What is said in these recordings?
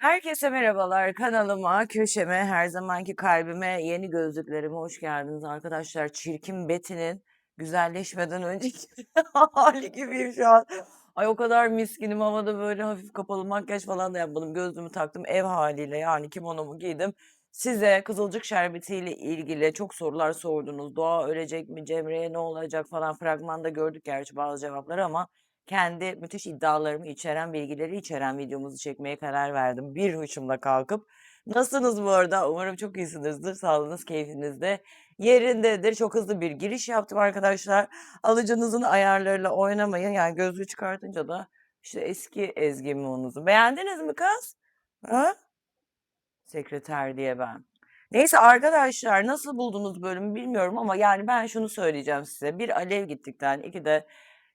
Herkese merhabalar. Kanalıma, köşeme, her zamanki kalbime, yeni gözlüklerime hoş geldiniz arkadaşlar. Çirkin Betty'nin güzelleşmeden önceki hali gibiyim şu an. Ay o kadar miskinim havada böyle hafif kapalı makyaj falan da yapmadım. Gözlüğümü taktım ev haliyle yani kimonomu giydim. Size Kızılcık Şerbeti ile ilgili çok sorular sordunuz. Doğa ölecek mi, Cemre'ye ne olacak falan fragmanda gördük gerçi bazı cevapları ama kendi müthiş iddialarımı içeren, bilgileri içeren videomuzu çekmeye karar verdim. Bir huşumla kalkıp. Nasılsınız bu arada? Umarım çok iyisinizdir. Sağlığınız, keyfiniz de yerindedir. Çok hızlı bir giriş yaptım arkadaşlar. Alıcınızın ayarlarıyla oynamayın. Yani gözlüğü çıkartınca da işte eski Ezgi Muğunuzu. Beğendiniz mi kız? Ha? Sekreter diye ben. Neyse arkadaşlar nasıl buldunuz bölümü bilmiyorum ama yani ben şunu söyleyeceğim size. Bir alev gittikten, iki de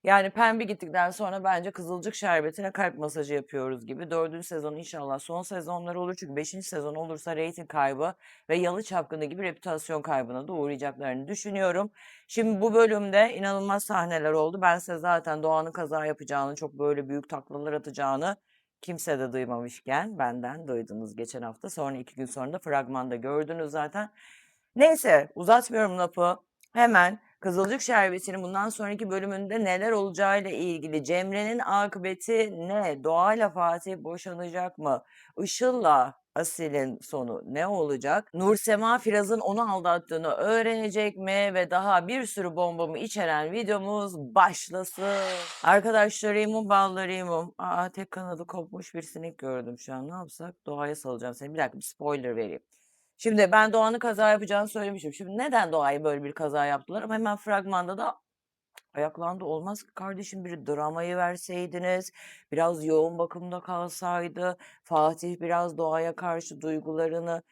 yani Pembe gittikten sonra bence Kızılcık Şerbeti'ne kalp masajı yapıyoruz gibi. Dördüncü sezon inşallah son sezonlar olur. Çünkü beşinci sezon olursa reyting kaybı ve Yalı Çapkını gibi reputasyon kaybına da uğrayacaklarını düşünüyorum. Şimdi bu bölümde inanılmaz sahneler oldu. Ben size zaten Doğan'ın kaza yapacağını, çok böyle büyük taklalar atacağını kimse de duymamışken benden duydunuz geçen hafta. Sonra iki gün sonra da fragmanda gördünüz zaten. Neyse uzatmıyorum lafı. Hemen Kızılcık Şerbeti'nin bundan sonraki bölümünde neler olacağıyla ilgili Cemre'nin akıbeti ne? Doğayla Fatih boşanacak mı? Işıl'la Asil'in sonu ne olacak? Nursema Firaz'ın onu aldattığını öğrenecek mi? Ve daha bir sürü bombamı içeren videomuz başlasın. Arkadaşlarımın ballarımın. Aa tek kanadı kopmuş bir sinek gördüm şu an. Ne yapsak? Doğaya salacağım seni. Bir dakika bir spoiler vereyim. Şimdi ben Doğan'ın kaza yapacağını söylemişim. Şimdi neden Doğa'yı böyle bir kaza yaptılar? Ama hemen fragmanda da ayaklandı. Olmaz ki kardeşim bir dramayı verseydiniz, biraz yoğun bakımda kalsaydı, Fatih biraz Doğa'ya karşı duygularını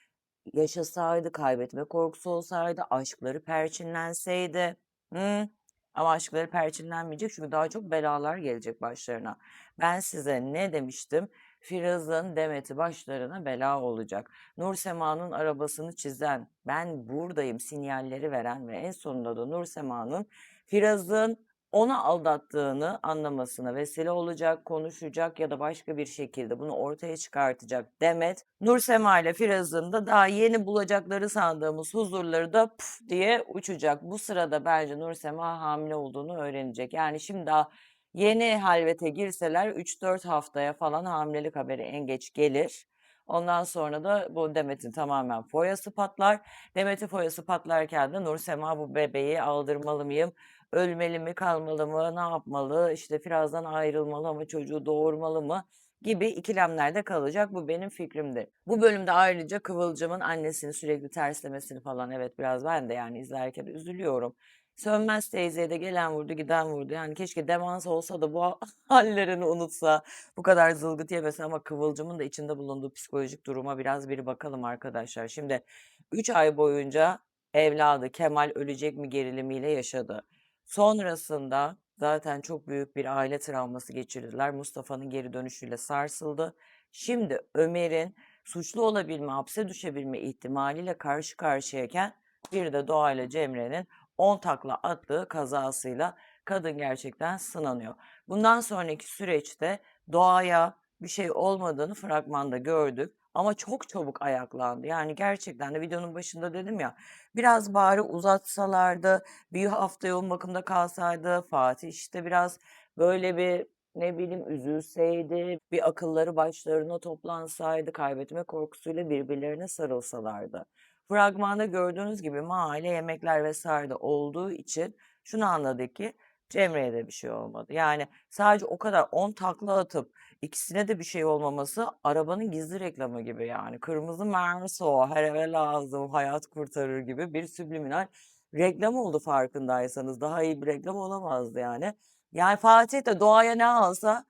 yaşasaydı, kaybetme korkusu olsaydı, aşkları perçinlenseydi. Hı? Ama aşkları perçinlenmeyecek çünkü daha çok belalar gelecek başlarına. Ben size ne demiştim? Firaz'ın Demet'i başlarına bela olacak. Nur Sema'nın arabasını çizen, ben buradayım sinyalleri veren ve en sonunda da Nur Sema'nın Firaz'ın onu aldattığını anlamasına vesile olacak, konuşacak ya da başka bir şekilde bunu ortaya çıkartacak Demet. Nur Sema ile Firaz'ın da daha yeni bulacakları sandığımız huzurları da puf diye uçacak. Bu sırada bence Nur Sema hamile olduğunu öğrenecek. Yani şimdi daha Yeni halvete girseler 3-4 haftaya falan hamilelik haberi en geç gelir. Ondan sonra da bu Demet'in tamamen foyası patlar. Demet'in foyası patlarken de Nursema bu bebeği aldırmalı mıyım? Ölmeli mi, kalmalı mı, ne yapmalı? İşte Firaz'dan ayrılmalı mı, çocuğu doğurmalı mı? gibi ikilemlerde kalacak. Bu benim fikrimdi. Bu bölümde ayrıca Kıvılcım'ın annesini sürekli terslemesini falan evet biraz ben de yani izlerken üzülüyorum. Sönmez teyzeye de gelen vurdu giden vurdu. Yani keşke demans olsa da bu hallerini unutsa. Bu kadar zılgıt yemese ama Kıvılcım'ın da içinde bulunduğu psikolojik duruma biraz bir bakalım arkadaşlar. Şimdi 3 ay boyunca evladı Kemal ölecek mi gerilimiyle yaşadı. Sonrasında zaten çok büyük bir aile travması geçirdiler. Mustafa'nın geri dönüşüyle sarsıldı. Şimdi Ömer'in suçlu olabilme, hapse düşebilme ihtimaliyle karşı karşıyayken bir de Doğa ile Cemre'nin 10 takla attığı kazasıyla kadın gerçekten sınanıyor. Bundan sonraki süreçte Doğa'ya bir şey olmadığını fragmanda gördük. Ama çok çabuk ayaklandı. Yani gerçekten de videonun başında dedim ya biraz bari uzatsalardı bir hafta yoğun bakımda kalsaydı Fatih işte biraz böyle bir ne bileyim üzülseydi bir akılları başlarına toplansaydı kaybetme korkusuyla birbirlerine sarılsalardı. Fragmanda gördüğünüz gibi mahalle yemekler vesaire de olduğu için şunu anladık ki Cemre'ye de bir şey olmadı. Yani sadece o kadar 10 takla atıp ikisine de bir şey olmaması arabanın gizli reklamı gibi yani. Kırmızı mermisi o her eve lazım hayat kurtarır gibi bir subliminal reklam oldu farkındaysanız. Daha iyi bir reklam olamazdı yani. Yani Fatih de doğaya ne alsa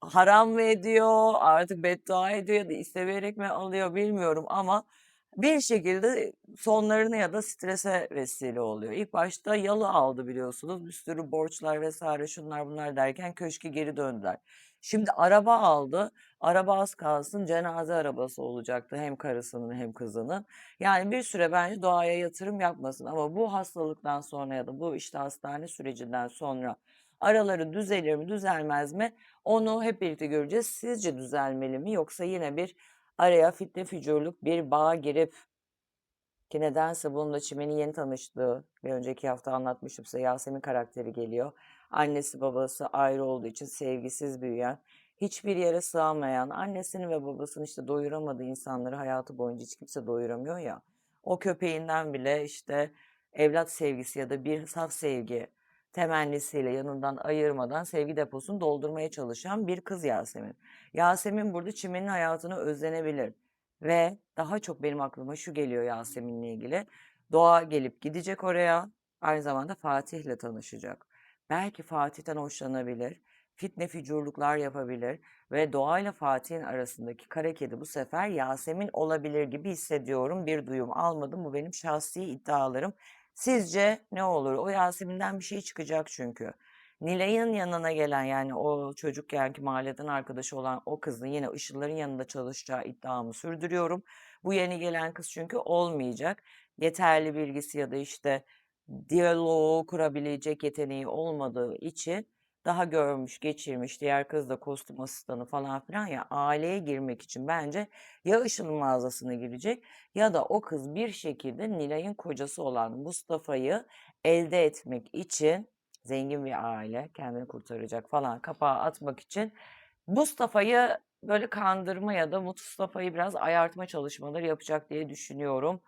haram mı ediyor artık beddua ediyor ya da isteyerek mi alıyor bilmiyorum ama bir şekilde sonlarını ya da strese vesile oluyor. İlk başta yalı aldı biliyorsunuz. Bir sürü borçlar vesaire şunlar bunlar derken köşke geri döndüler. Şimdi araba aldı. Araba az kalsın cenaze arabası olacaktı hem karısının hem kızının. Yani bir süre bence doğaya yatırım yapmasın ama bu hastalıktan sonra ya da bu işte hastane sürecinden sonra araları düzelir mi düzelmez mi onu hep birlikte göreceğiz. Sizce düzelmeli mi yoksa yine bir araya fitne fücurluk bir bağ girip ki nedense bununla Çimen'in yeni tanıştığı bir önceki hafta anlatmıştım size Yasemin karakteri geliyor. Annesi babası ayrı olduğu için sevgisiz büyüyen, hiçbir yere sığamayan, annesini ve babasını işte doyuramadığı insanları hayatı boyunca hiç kimse doyuramıyor ya. O köpeğinden bile işte evlat sevgisi ya da bir saf sevgi temennisiyle yanından ayırmadan sevgi deposunu doldurmaya çalışan bir kız Yasemin. Yasemin burada Çimen'in hayatını özlenebilir. Ve daha çok benim aklıma şu geliyor Yasemin'le ilgili. Doğa gelip gidecek oraya. Aynı zamanda Fatih'le tanışacak. Belki Fatih'ten hoşlanabilir. Fitne fücurluklar yapabilir. Ve Doğa ile Fatih'in arasındaki kara kedi bu sefer Yasemin olabilir gibi hissediyorum. Bir duyum almadım. Bu benim şahsi iddialarım. Sizce ne olur? O Yasemin'den bir şey çıkacak çünkü. Nilay'ın yanına gelen yani o çocukkenki mahalleden arkadaşı olan o kızın yine Işıl'ların yanında çalışacağı iddiamı sürdürüyorum. Bu yeni gelen kız çünkü olmayacak. Yeterli bilgisi ya da işte diyaloğu kurabilecek yeteneği olmadığı için daha görmüş, geçirmiş, diğer kız da kostüm asistanı falan filan ya aileye girmek için bence ya Işıl'ın mağazasına girecek ya da o kız bir şekilde Nilay'ın kocası olan Mustafa'yı elde etmek için zengin bir aile kendini kurtaracak falan kapağı atmak için Mustafa'yı böyle kandırma ya da Mustafa'yı biraz ayartma çalışmaları yapacak diye düşünüyorum.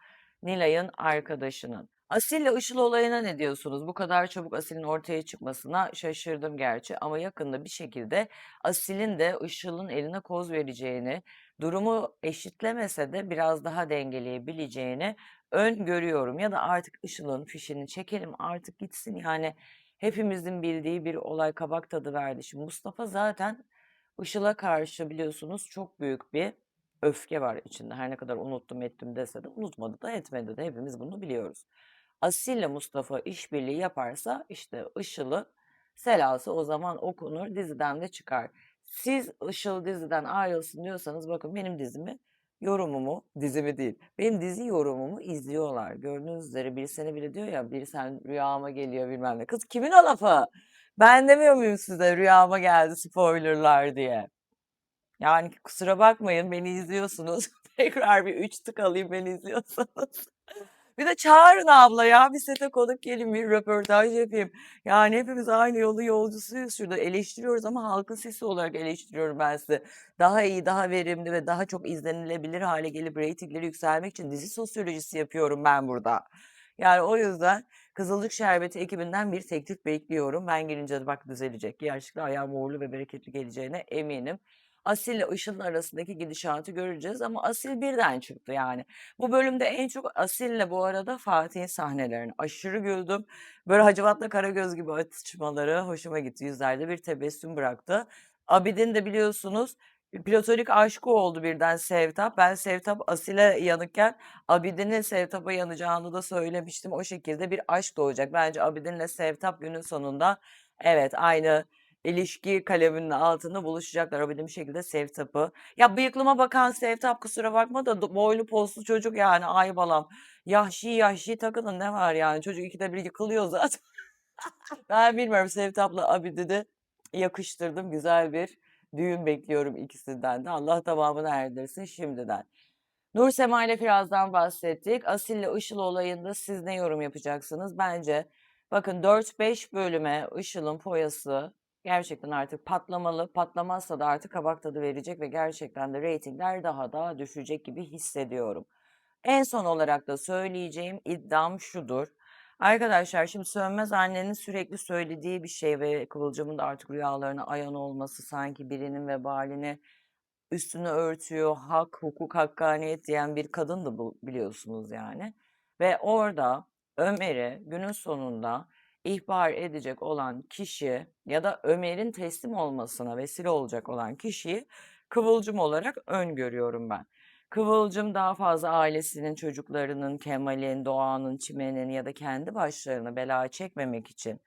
Nilay'ın arkadaşının. Asil'le Işıl olayına ne diyorsunuz? Bu kadar çabuk Asil'in ortaya çıkmasına şaşırdım gerçi ama yakında bir şekilde Asil'in de Işıl'ın eline koz vereceğini, durumu eşitlemese de biraz daha dengeleyebileceğini öngörüyorum. Ya da artık Işıl'ın fişini çekelim artık gitsin yani hepimizin bildiği bir olay kabak tadı verdi. Şimdi Mustafa zaten Işıl'a karşı biliyorsunuz çok büyük bir öfke var içinde. Her ne kadar unuttum ettim dese de unutmadı da etmedi de hepimiz bunu biliyoruz. Asil ile Mustafa işbirliği yaparsa işte Işıl'ı selası o zaman okunur diziden de çıkar. Siz Işıl diziden ayrılsın diyorsanız bakın benim dizimi yorumumu, dizimi değil, benim dizi yorumumu izliyorlar. Gördüğünüz üzere biri seni bile diyor ya biri sen rüyama geliyor bilmem ne. Kız kimin o lafı? Ben demiyor muyum size rüyama geldi spoilerlar diye. Yani kusura bakmayın beni izliyorsunuz. Tekrar bir üç tık alayım beni izliyorsanız. Bir de çağırın abla ya bir sete konuk gelin bir röportaj yapayım. Yani hepimiz aynı yolu yolcusuyuz şurada eleştiriyoruz ama halkın sesi olarak eleştiriyorum ben sizi. Daha iyi, daha verimli ve daha çok izlenilebilir hale gelip reytingleri yükselmek için dizi sosyolojisi yapıyorum ben burada. Yani o yüzden Kızılcık Şerbeti ekibinden bir teklif bekliyorum. Ben gelince de bak düzelecek. Gerçekten ayağım uğurlu ve bereketli geleceğine eminim. Asil ile Işıl'ın arasındaki gidişatı göreceğiz ama Asil birden çıktı yani. Bu bölümde en çok Asil'le bu arada Fatih'in sahnelerini aşırı güldüm. Böyle Hacivat'la Karagöz gibi atışmaları hoşuma gitti. Yüzlerde bir tebessüm bıraktı. Abidin de biliyorsunuz platonik aşkı oldu birden Sevtap. Ben Sevtap Asil'e yanıkken Abidin'in Sevtap'a yanacağını da söylemiştim. O şekilde bir aşk doğacak. Bence Abidin'le Sevtap günün sonunda evet aynı ilişki kaleminin altında buluşacaklar. Abidin bir şekilde Sevtap'ı. Ya bıyıklıma bakan Sevtap kusura bakma da boylu poslu çocuk yani ay balam. Yahşi yahşi takılın ne var yani çocuk ikide bir yıkılıyor zaten. Ben bilmiyorum Sevtap'la Abidin'i yakıştırdım. Güzel bir düğün bekliyorum ikisinden de. Allah tamamını erdirsin şimdiden. Nur Sema ile Firaz'dan bahsettik. Asil ile Işıl olayında siz ne yorum yapacaksınız? Bence bakın 4-5 bölüme Işıl'ın foyası gerçekten artık patlamalı. Patlamazsa da artık kabak tadı verecek ve gerçekten de reytingler daha da düşecek gibi hissediyorum. En son olarak da söyleyeceğim iddiam şudur. Arkadaşlar şimdi Sönmez annenin sürekli söylediği bir şey ve Kıvılcım'ın da artık rüyalarına ayan olması sanki birinin vebalini üstünü örtüyor, hak, hukuk, hakkaniyet diyen bir kadındı bu biliyorsunuz yani. Ve orada Ömer'i günün sonunda ihbar edecek olan kişi ya da Ömer'in teslim olmasına vesile olacak olan kişiyi Kıvılcım olarak öngörüyorum ben. Kıvılcım daha fazla ailesinin, çocuklarının, Kemal'in, Doğan'ın, Çimen'in ya da kendi başlarına bela çekmemek için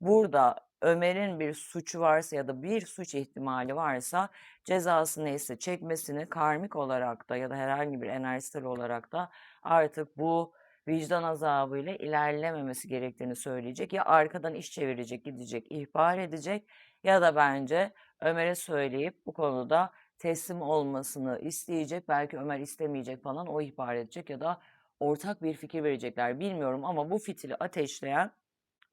burada Ömer'in bir suçu varsa ya da bir suç ihtimali varsa cezası neyse çekmesini karmik olarak da ya da herhangi bir enerjisel olarak da artık bu vicdan azabıyla ilerlememesi gerektiğini söyleyecek. Ya arkadan iş çevirecek, gidecek, ihbar edecek ya da bence Ömer'e söyleyip bu konuda teslim olmasını isteyecek. Belki Ömer istemeyecek falan o ihbar edecek ya da ortak bir fikir verecekler bilmiyorum ama bu fitili ateşleyen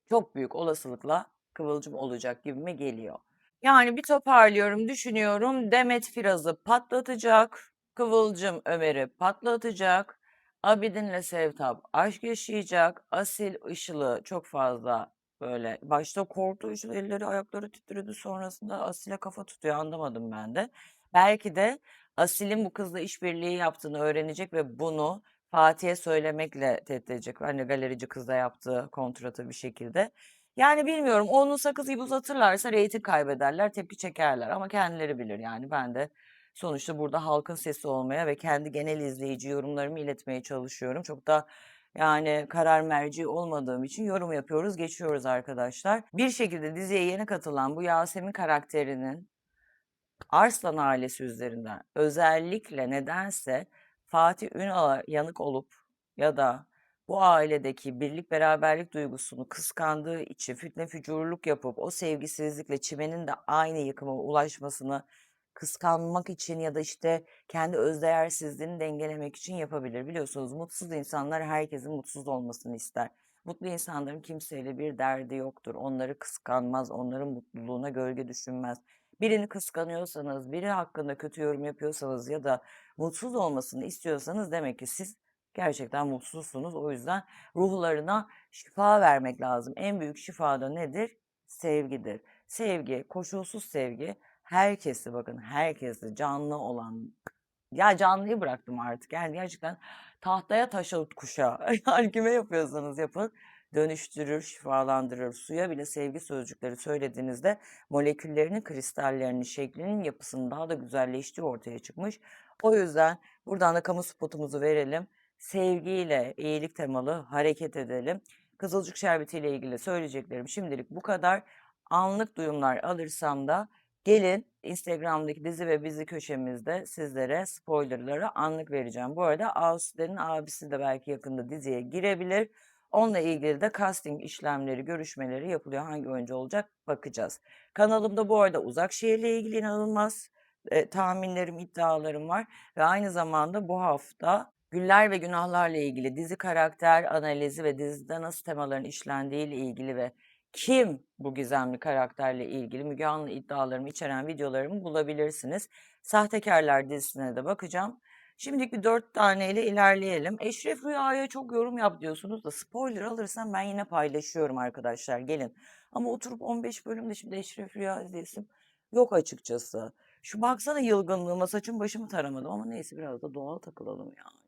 çok büyük olasılıkla Kıvılcım olacak gibime geliyor. Yani bir toparlıyorum, düşünüyorum. Demet Firaz'ı patlatacak. Kıvılcım Ömer'i patlatacak. Abidin'le Sevtap aşk yaşayacak. Asil Işıl'ı çok fazla böyle başta korktu Işıl elleri ayakları titredi sonrasında Asil'e kafa tutuyor anlamadım ben de. Belki de Asil'in bu kızla işbirliği yaptığını öğrenecek ve bunu Fatih'e söylemekle tehdit edecek. Hani galerici kızla yaptığı kontratı bir şekilde. Yani bilmiyorum onu sakız gibi uzatırlarsa reyting kaybederler, tepki çekerler ama kendileri bilir yani ben de sonuçta burada halkın sesi olmaya ve kendi genel izleyici yorumlarımı iletmeye çalışıyorum. Çok da yani karar merci olmadığım için yorum yapıyoruz, geçiyoruz arkadaşlar. Bir şekilde diziye yeni katılan bu Yasemin karakterinin Arslan ailesi üzerinden özellikle nedense Fatih Ünal'a yanık olup ya da bu ailedeki birlik beraberlik duygusunu kıskandığı için fitne fücurluk yapıp o sevgisizlikle çimenin de aynı yıkıma ulaşmasını kıskanmak için ya da işte kendi özdeğersizliğini dengelemek için yapabilir. Biliyorsunuz mutsuz insanlar herkesin mutsuz olmasını ister. Mutlu insanların kimseyle bir derdi yoktur. Onları kıskanmaz, onların mutluluğuna gölge düşünmez. Birini kıskanıyorsanız, biri hakkında kötü yorum yapıyorsanız ya da mutsuz olmasını istiyorsanız demek ki siz gerçekten mutsuzsunuz. O yüzden ruhlarına şifa vermek lazım. En büyük şifa da nedir? Sevgidir. Sevgi, koşulsuz sevgi herkesi bakın herkesi canlı olan ya canlıyı bıraktım artık. Yani gerçekten tahtaya taş alıp kuşa. Yani kime yapıyorsanız yapın dönüştürür, şifalandırır. Suya bile sevgi sözcükleri söylediğinizde moleküllerinin, kristallerinin, şeklinin yapısının daha da güzelleştiği ortaya çıkmış. O yüzden buradan da kamu spotumuzu verelim. Sevgiyle iyilik temalı hareket edelim. Kızılcık şerbeti ile ilgili söyleyeceklerim şimdilik bu kadar. Anlık duyumlar alırsam da gelin Instagram'daki dizi ve bizi köşemizde sizlere spoilerları anlık vereceğim. Bu arada Ağustos'un abisi de belki yakında diziye girebilir. Onunla ilgili de casting işlemleri, görüşmeleri yapılıyor. Hangi oyuncu olacak bakacağız. Kanalımda bu arada uzak şehirle ilgili inanılmaz e, tahminlerim, iddialarım var. Ve aynı zamanda bu hafta Güller ve Günahlarla ilgili dizi karakter analizi ve dizide nasıl temaların işlendiği ile ilgili ve kim bu gizemli karakterle ilgili Müge Anlı iddialarımı içeren videolarımı bulabilirsiniz. Sahtekarlar dizisine de bakacağım. Şimdilik bir dört taneyle ilerleyelim. Eşref Rüya'ya çok yorum yap diyorsunuz da spoiler alırsam ben yine paylaşıyorum arkadaşlar gelin. Ama oturup 15 bölümde şimdi Eşref Rüya izleyesim yok açıkçası. Şu baksana yılgınlığıma saçım başımı taramadım ama neyse biraz da doğal takılalım yani.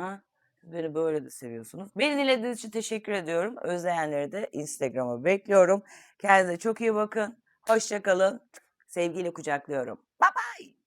Ha? Beni böyle de seviyorsunuz. Beni dinlediğiniz için teşekkür ediyorum. Özleyenleri de Instagram'a bekliyorum. Kendinize çok iyi bakın. Hoşçakalın. Sevgiyle kucaklıyorum. Bye bye.